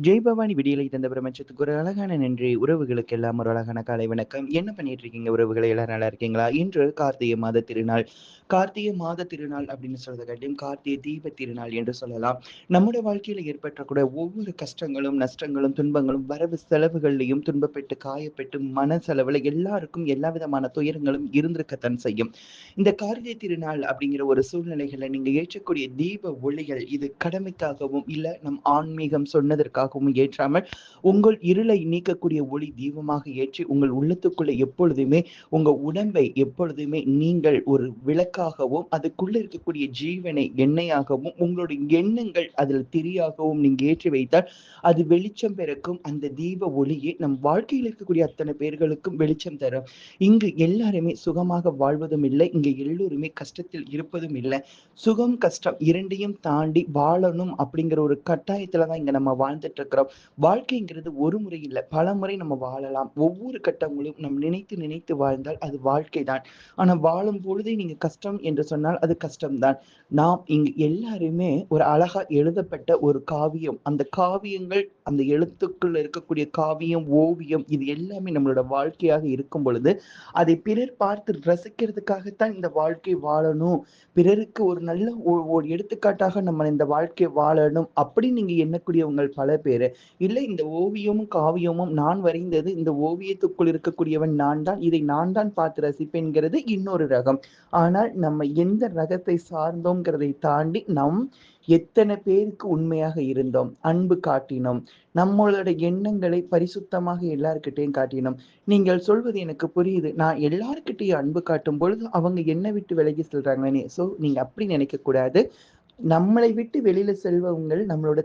ஜெய் பவானி விடியலை தந்த பிரபஞ்சத்துக்கு ஒரு அழகான நன்றி. உறவுகளுக்கு எல்லாம் ஒரு அழகான காலை வணக்கம். என்ன பண்ணிட்டு இருக்கீங்க உறவுகளை எல்லாம் நல்லா இருக்கீங்களா? இன்று கார்த்திகை மாத திருநாள். கார்த்திகை மாத திருநாள் அப்படின்னு சொல்றதை காட்டியும் கார்த்திகை தீப திருநாள் என்று சொல்லலாம். நம்முடைய வாழ்க்கையில ஏற்பட்டக்கூடிய ஒவ்வொரு கஷ்டங்களும் நஷ்டங்களும் துன்பங்களும் வரவு செலவுகள்லையும் துன்பப்பட்டு காயப்பட்டு மன செலவுல எல்லாருக்கும் எல்லா விதமான துயரங்களும் இருந்திருக்கத்தான் செய்யும். இந்த கார்த்திகை திருநாள் அப்படிங்கிற ஒரு சூழ்நிலைகளை நீங்க ஏற்றக்கூடிய தீப ஒளிகள் இது கடமைக்காகவும் இல்ல நம் ஆன்மீகம் சொன்னதற்காக ஒளியாகவும் ஏற்றாமல் உங்கள் இருளை நீக்கக்கூடிய ஒளி தீபமாக ஏற்றி உங்கள் உள்ளத்துக்குள்ள எப்பொழுதுமே உங்க உடம்பை எப்பொழுதுமே நீங்கள் ஒரு விளக்காகவும் அதுக்குள்ள இருக்கக்கூடிய ஜீவனை எண்ணெயாகவும் உங்களுடைய எண்ணங்கள் அதில் திரியாகவும் நீங்க ஏற்றி வைத்தால் அது வெளிச்சம் பிறக்கும். அந்த தீப ஒளியே நம் வாழ்க்கையில் இருக்கக்கூடிய அத்தனை பேர்களுக்கும் வெளிச்சம் தரும். இங்கு எல்லாருமே சுகமாக வாழ்வதும் இல்லை இங்கு எல்லோருமே கஷ்டத்தில் இருப்பதும் இல்லை. சுகம் கஷ்டம் இரண்டையும் தாண்டி வாழணும் அப்படிங்கிற ஒரு கட்டாயத்துல தான் இங்க நம்ம வாழ்ந்து வாழ்ந்துட்டு இருக்கிறோம் வாழ்க்கைங்கிறது ஒரு முறை இல்லை பல முறை நம்ம வாழலாம். ஒவ்வொரு கட்டங்களும் நம் நினைத்து நினைத்து வாழ்ந்தால் அது வாழ்க்கை தான் ஆனா வாழும் பொழுதே நீங்க கஷ்டம் என்று சொன்னால் அது கஷ்டம்தான். நாம் இங்கு எல்லாருமே ஒரு அழகா எழுதப்பட்ட ஒரு காவியம். அந்த காவியங்கள் அந்த எழுத்துக்குள்ள இருக்கக்கூடிய காவியம் ஓவியம் இது எல்லாமே நம்மளோட வாழ்க்கையாக இருக்கும் பொழுது அதை பிறர் பார்த்து ரசிக்கிறதுக்காகத்தான் இந்த வாழ்க்கை வாழணும். பிறருக்கு ஒரு நல்ல ஒரு எடுத்துக்காட்டாக நம்ம இந்த வாழ்க்கை வாழணும் அப்படின்னு நீங்க எண்ணக்கூடியவங்க பல பேரு. இல்லை இந்த ஓவியமும் காவியமும் நான் வரைந்தது இந்த ஓவியத்துக்குள் இருக்கக்கூடியவன் நான் தான் இதை நான் தான் பார்த்து ரசிப்பேன்கிறது இன்னொரு ரகம். ஆனால் நம்ம எந்த ரகத்தை சார்ந்தோங்கிறதை தாண்டி நம் எத்தனை பேருக்கு உண்மையாக இருந்தோம் அன்பு காட்டினோம் நம்மளோட எண்ணங்களை பரிசுத்தமாக எல்லாருக்கிட்டையும் காட்டினோம். நீங்கள் சொல்வது எனக்கு புரியுது. நான் எல்லாருக்கிட்டையும் அன்பு காட்டும் பொழுது அவங்க என்னை விட்டு விலகி செல்றாங்களே சோ நீங்க அப்படி நினைக்க கூடாது நம்மளை விட்டு வெளியில செல்பவங்கள் நம்மளோட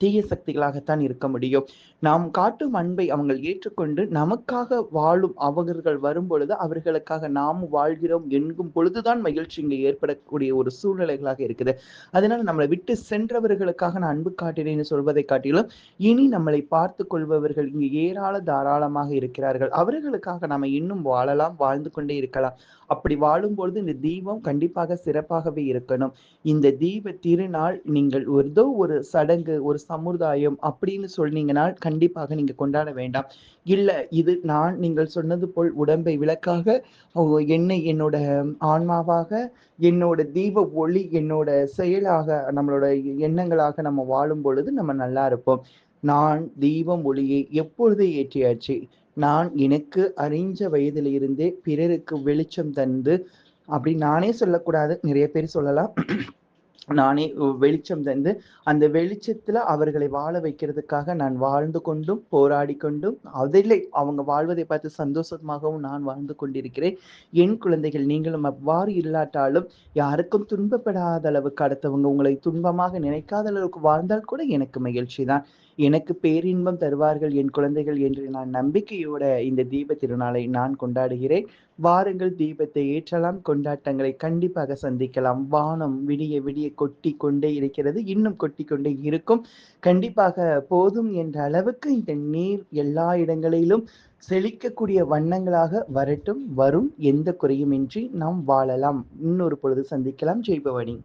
தீய சக்திகளாகத்தான் இருக்க முடியும். நாம் காட்டும் அன்பை அவங்கள் ஏற்றுக்கொண்டு நமக்காக வாழும் அவர்கள் வரும் பொழுது அவர்களுக்காக நாமும் வாழ்கிறோம் என்கும் பொழுதுதான் மகிழ்ச்சி இங்கே ஏற்படக்கூடிய ஒரு சூழ்நிலைகளாக இருக்குது. அதனால நம்மளை விட்டு சென்றவர்களுக்காக நான் அன்பு காட்டினேன்னு சொல்வதை காட்டிலும் இனி நம்மளை பார்த்து கொள்பவர்கள் இங்கு ஏராள தாராளமாக இருக்கிறார்கள். அவர்களுக்காக நாம இன்னும் வாழலாம் வாழ்ந்து கொண்டே இருக்கலாம். அப்படி வாழும்பொழுது இந்த தீபம் கண்டிப்பாக சிறப்பாகவே இருக்கணும். இந்த தீப திருநாள் நீங்கள் ஏதோ ஒரு சடங்கு ஒரு சமுதாயம் அப்படின்னு சொன்னீங்கன்னா கண்டிப்பாக நீங்க கொண்டாட வேண்டாம். இல்ல இது நான் நீங்கள் சொன்னது போல் உடம்பை விளக்காக என்னை என்னோட ஆன்மாவாக என்னோட தீப ஒளி என்னோட செயலாக நம்மளோட எண்ணங்களாக நம்ம வாழும் பொழுது நம்ம நல்லா இருப்போம். நான் தீபம் ஒளியை எப்பொழுது ஏற்றியாச்சு? நான் எனக்கு அறிஞ்ச வயதிலிருந்தே பிறருக்கு வெளிச்சம் தந்து அப்படி நானே சொல்லக்கூடாது. நிறைய பேர் சொல்லலாம். நானே வெளிச்சம் தந்து அந்த வெளிச்சத்துல அவர்களை வாழ வைக்கிறதுக்காக நான் வாழ்ந்து கொண்டும் போராடி கொண்டும் அதிலே அவங்க வாழ்வதை பார்த்து சந்தோஷமாகவும் நான் வாழ்ந்து கொண்டிருக்கிறேன். என் குழந்தைகள் நீங்களும் அவ்வாறு இல்லாட்டாலும் யாருக்கும் துன்பப்படாத அளவுக்கு அடுத்தவங்க உங்களை துன்பமாக நினைக்காத அளவுக்கு வாழ்ந்தால் கூட எனக்கு மகிழ்ச்சி தான் எனக்கு பேரின்பம் தருவார்கள் என் குழந்தைகள் என்று நான் நம்பிக்கையோட இந்த தீப திருநாளை நான் கொண்டாடுகிறேன். வாருங்கள் தீபத்தை ஏற்றலாம் கொண்டாட்டங்களை கண்டிப்பாக சந்திக்கலாம். வானம் விடிய விடிய கொட்டி கொண்டே இருக்கிறது இன்னும் கொட்டி கொண்டே இருக்கும். கண்டிப்பாக போதும் என்ற அளவுக்கு இந்த நீர் எல்லா இடங்களிலும் செழிக்கக்கூடிய வண்ணங்களாக வரட்டும் வரும். எந்த குறையுமின்றி நாம் வாழலாம். இன்னொரு பொழுது சந்திக்கலாம். ஜெய்பவனி